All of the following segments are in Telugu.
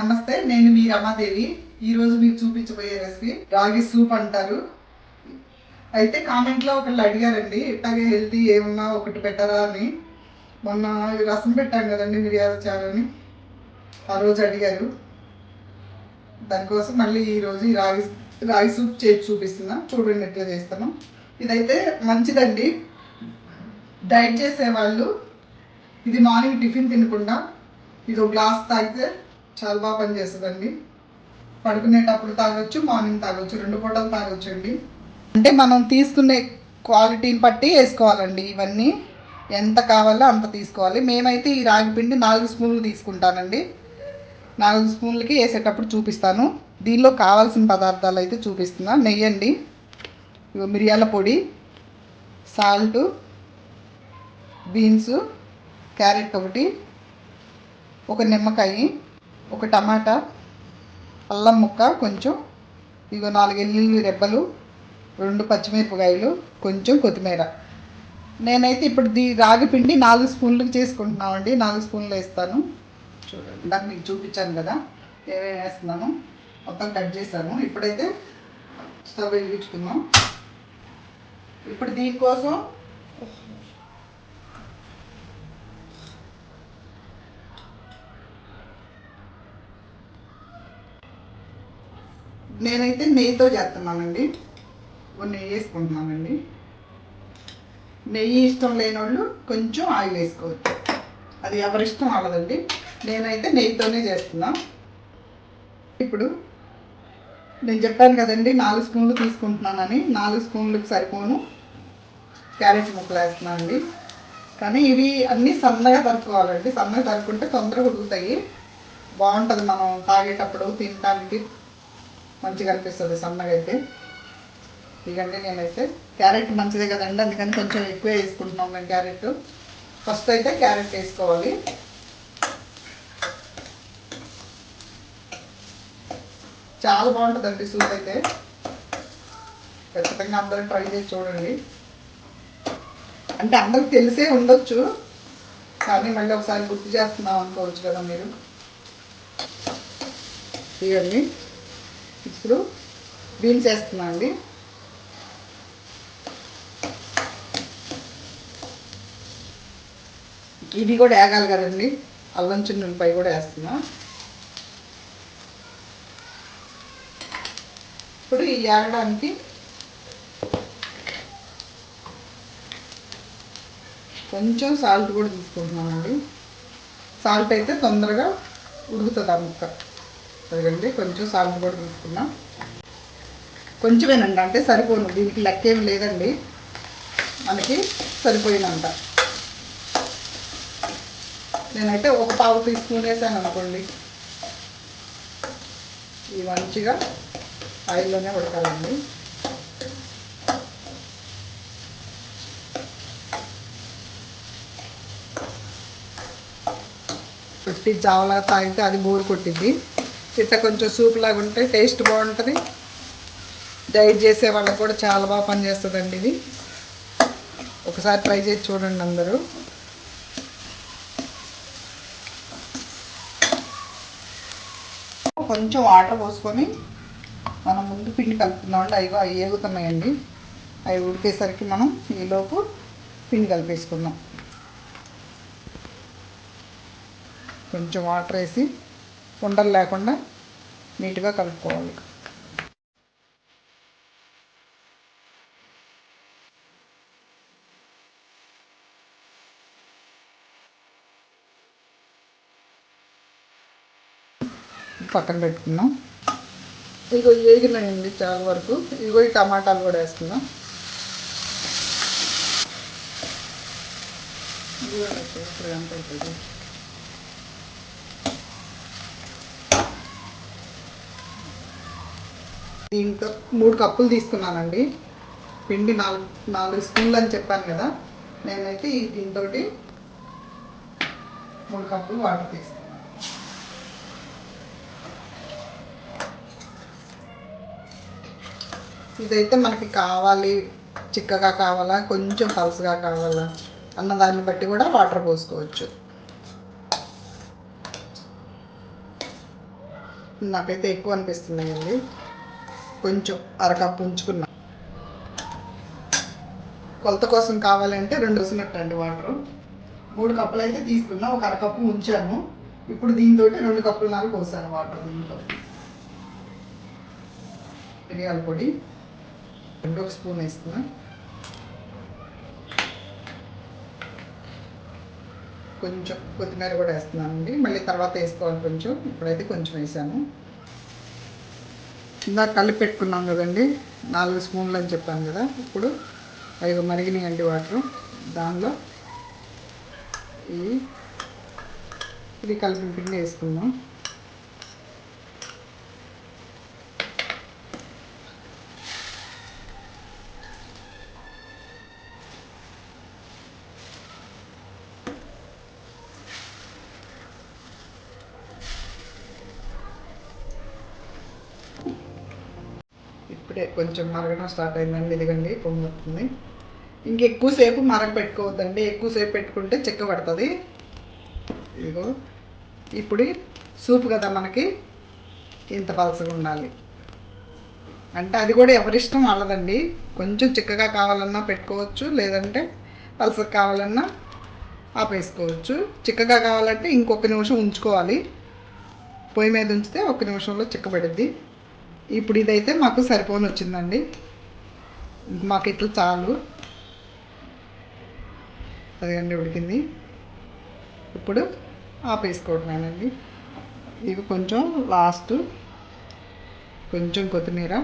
నమస్తే నేను మీ రమాదేవి. ఈరోజు మీరు మీకు చూపించబోయే రెసిపీ రాగి సూప్ అంటారు. అయితే కామెంట్లో ఒకళ్ళు అడిగారండి ఇట్లాగే హెల్తీ ఏమన్నా ఒకటి పెట్టరా అని? మొన్న రసం పెట్టాం కదండి మిరియాల చారని. ఆ రోజు అడిగారు. దానికోసం మళ్ళీ ఈరోజు ఈ రాగి రాగి సూప్ చేసి చూపిస్తున్నా. చూడండి ఎట్లా చేస్తాను. ఇదైతే మంచిదండి. డైట్ చేసే వాళ్ళు ఇది మార్నింగ్ టిఫిన్ తినకుండా ఇది ఒక గ్లాస్ తాగితే చాలా బాగా పనిచేస్తుందండి. పడుకునేటప్పుడు తాగొచ్చు మార్నింగ్ తాగొచ్చు రెండు పూటలు తాగొచ్చు అండి అంటే మనం తీసుకునే క్వాలిటీని బట్టి వేసుకోవాలండి ఇవన్నీ. ఎంత కావాలో అంత తీసుకోవాలి. మేమైతే ఈ రాగి పిండి నాలుగు స్పూన్లు తీసుకుంటానండి. నాలుగు స్పూన్లకి వేసేటప్పుడు చూపిస్తాను. దీనిలో కావాల్సిన పదార్థాలు అయితే చూపిస్తున్నా. నెయ్యి అండి మిరియాల పొడి సాల్టు బీన్స్ క్యారెట్ ఒకటి ఒక నిమ్మకాయ ఒక టమాటా అల్లం ముక్క కొంచెం ఇగో నాలుగు ఎల్లుల్లి రెబ్బలు రెండు పచ్చిమిరపకాయలు కొంచెం కొత్తిమీర. నేనైతే ఇప్పుడు దీ రాగి పిండి నాలుగు స్పూన్లకు చేసుకుంటున్నామండి. నాలుగు స్పూన్లు వేస్తాను. చూడండి దాన్ని మీకు చూపించాను కదా. ఏమేమి వేస్తున్నాను? మొత్తం కట్ చేశాను. ఇప్పుడైతే స్టవ్ వెలిగించుకుందాం. ఇప్పుడు దీనికోసం నేనైతే నెయ్యితో చేస్తున్నానండి. ఓ నెయ్యి వేసుకుంటున్నానండి. నెయ్యి ఇష్టం లేని వాళ్ళు కొంచెం ఆయిల్ వేసుకోవచ్చు. అది ఎవరిష్టం అవ్వదండి. నేనైతే నెయ్యితోనే చేస్తున్నా. ఇప్పుడు నేను చెప్పాను కదండి నాలుగు స్పూన్లు తీసుకుంటున్నానని. నాలుగు స్పూన్లకు సరిపోను. క్యారెట్ ముక్కలు వేస్తున్నాను అండి. కానీ ఇవి అన్నీ సన్నగా తరుక్కోవాలండి. సన్నగా తరుక్కుంటే తొందరగా ఉడుకుతాయి. బాగుంటుంది మనం తాగేటప్పుడు తినడానికి మంచిగా అనిపిస్తుంది సన్నగా అయితే ఇదండి నేనైతే. క్యారెట్ మంచిదే కదండి అందుకని కొంచెం ఎక్కువ వేసుకుంటున్నాం మేము క్యారెట్. ఫస్ట్ అయితే క్యారెట్ వేసుకోవాలి. చాలా బాగుంటుందండి సూప్ అయితే. ఖచ్చితంగా అందరూ ట్రై చేసి చూడండి. అంటే అందరికి తెలిసే ఉండొచ్చు కానీ మళ్ళీ ఒకసారి గుర్తు చేస్తున్నాం అనుకోవచ్చు కదా మీరు. ఇవన్నీ ఇప్పుడు బీన్స్ వేస్తున్నాం అండి. ఇది కూడా వేగాలి కదండి. అల్లం చిన్నులపై కూడా వేస్తున్నా. ఇప్పుడు ఈ వేగడానికి కొంచెం సాల్ట్ కూడా తీసుకుంటున్నామండి సాల్ట్ అయితే తొందరగా ఉడుకుతుంది ఆ ముక్క. అదిగండి కొంచెం సాల్ట్ కూడా తీసుకున్నాం కొంచెమేనండి అంటే సరిపోను దీనికి లెక్క ఏమి లేదండి. మనకి సరిపోయినంత. నేనైతే ఒక పావు తీసుకునేసాను వేసాను అనుకోండి. ఇది మంచిగా ఆయిల్లోనే ఉడకాలండి. పెట్టి జావలా తాగితే అది బోరు కొట్టింది ఇట్లా కొంచెం సూప్ లాగా ఉంటే టేస్ట్ బాగుంటుంది. డైట్ చేసే వాళ్ళకి కూడా చాలా బాగా పనిచేస్తుందండి ఇది. ఒకసారి ట్రై చేసి చూడండి అందరూ. కొంచెం వాటర్ పోసుకొని మనం ముందు పిండి కలుపుతున్నామండి అవి అవి ఏగుతున్నాయండి. అవి ఉడికేసరికి మనం ఈలోపు పిండి కలిపేసుకుందాం. కొంచెం వాటర్ వేసి ఉండలు లేకుండా నీట్గా కలుపుకోవాలి. పక్కన పెట్టుకున్నాం ఇగో వేగినాయండి చాలా వరకు. ఇగో ఈ టమాటాలు కూడా వేసుకుందాం. ఇదిగో ఎంత దీంతో మూడు కప్పులు తీసుకున్నానండి. పిండి నాలుగు నాలుగు స్పూన్లు అని చెప్పాను కదా. నేనైతే దీంతో మూడు కప్పులు వాటర్ తీసుకున్నాను. ఇదైతే మనకి కావాలి చిక్కగా కావాలా కొంచెం పలుసుగా కావాలా అన్న దాన్ని బట్టి కూడా వాటర్ పోసుకోవచ్చు. నాకైతే ఎక్కువ అనిపిస్తున్నాయండి. కొంచెం అరకప్పు ఉంచుకున్నా. కొలత కోసం కావాలంటే రెండు వస్తున్నట్టు వాటర్. మూడు కప్పులు అయితే తీసుకున్నా ఒక అరకప్పు ఉంచాను. ఇప్పుడు దీంతో రెండు కప్పులు నాకు పోసాను వాటర్ దీంట్లో మిరియాల పొడి. రెండు ఒక స్పూన్ వేస్తున్నా. కొంచెం కొత్తిమీర కూడా వేస్తున్నానండి. మళ్ళీ తర్వాత వేసుకోవాలి కొంచెం. ఇప్పుడైతే కొంచెం వేసాను. ఇందాక కలిపి పెట్టుకున్నాం కదండి. నాలుగు స్పూన్లు అని చెప్పాను కదా. ఇప్పుడు ఐదు మరిగినాయండి వాటర్. దానిలో ఈ ఇది కలిపిన పిండి వేసుకుందాం. ఇప్పుడే కొంచెం మరగడం స్టార్ట్ అయిందండి ఇదిగండి పొంగుతుంది ఇంకెక్కువసేపు మరగ పెట్టుకోవద్దండి ఎక్కువసేపు పెట్టుకుంటే చెక్క పడుతుంది. ఇదిగో ఇప్పుడు సూప్ కదా మనకి ఇంత పలసగా ఉండాలి. అంటే అది కూడా ఎవరిష్టం వాళ్ళదండి. కొంచెం చిక్కగా కావాలన్నా పెట్టుకోవచ్చు లేదంటే పలసగా కావాలన్నా ఆపేసుకోవచ్చు. చిక్కగా కావాలంటే ఇంకొక నిమిషం ఉంచుకోవాలి. పొయ్యి మీద ఉంచితే ఒక నిమిషంలో చిక్కబడిద్ది ఇప్పుడు ఇదైతే మాకు సరిపోని వచ్చిందండి. మాకు ఇట్లా చాలు. అదిగండి ఉడికింది. ఇప్పుడు ఆపేసుకోవడమేనండి ఇవి కొంచెం లాస్ట్ కొంచెం కొత్తిమీర.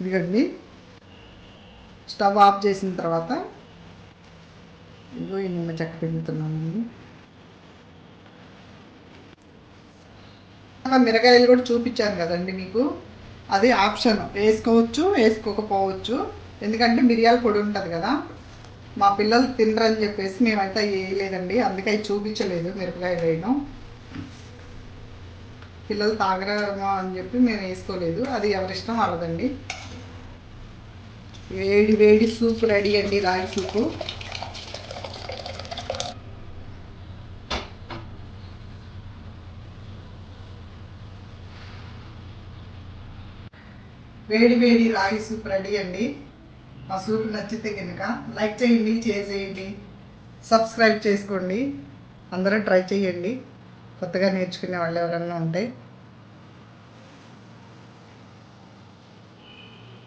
ఇదిగండి. స్టవ్ ఆఫ్ చేసిన తర్వాత ఇదిగో ఈ నిమ్మ చెక్క పిండుతున్నానండి ఆ మిరగాయలు కూడా చూపించాను కదండి మీకు. అది ఆప్షన్. వేసుకోవచ్చు వేసుకోకపోవచ్చు. ఎందుకంటే మిరియాల పొడి ఉంటుంది కదా. మా పిల్లలు తినరని చెప్పేసి మేమైతే వేయలేదండి. అందుకే చూపించలేదు మిరపకాయలు వేయడం. పిల్లలు తాగరేమో అని చెప్పి మేము వేసుకోలేదు. అది ఎవరిష్టం వాళ్ళదండి వేడి వేడి సూప్ రెడీ అండి రాగి సూపు. వేడి వేడి రాగి సూప్ రెడీ అండి మా సూప్ నచ్చితే కనుక లైక్ చేయండి చేసేయండి సబ్స్క్రైబ్ చేసుకోండి. అందరూ ట్రై చేయండి. కొత్తగా నేర్చుకునే వాళ్ళు ఎవరైనా ఉంటే.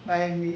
బాయ్ అండి.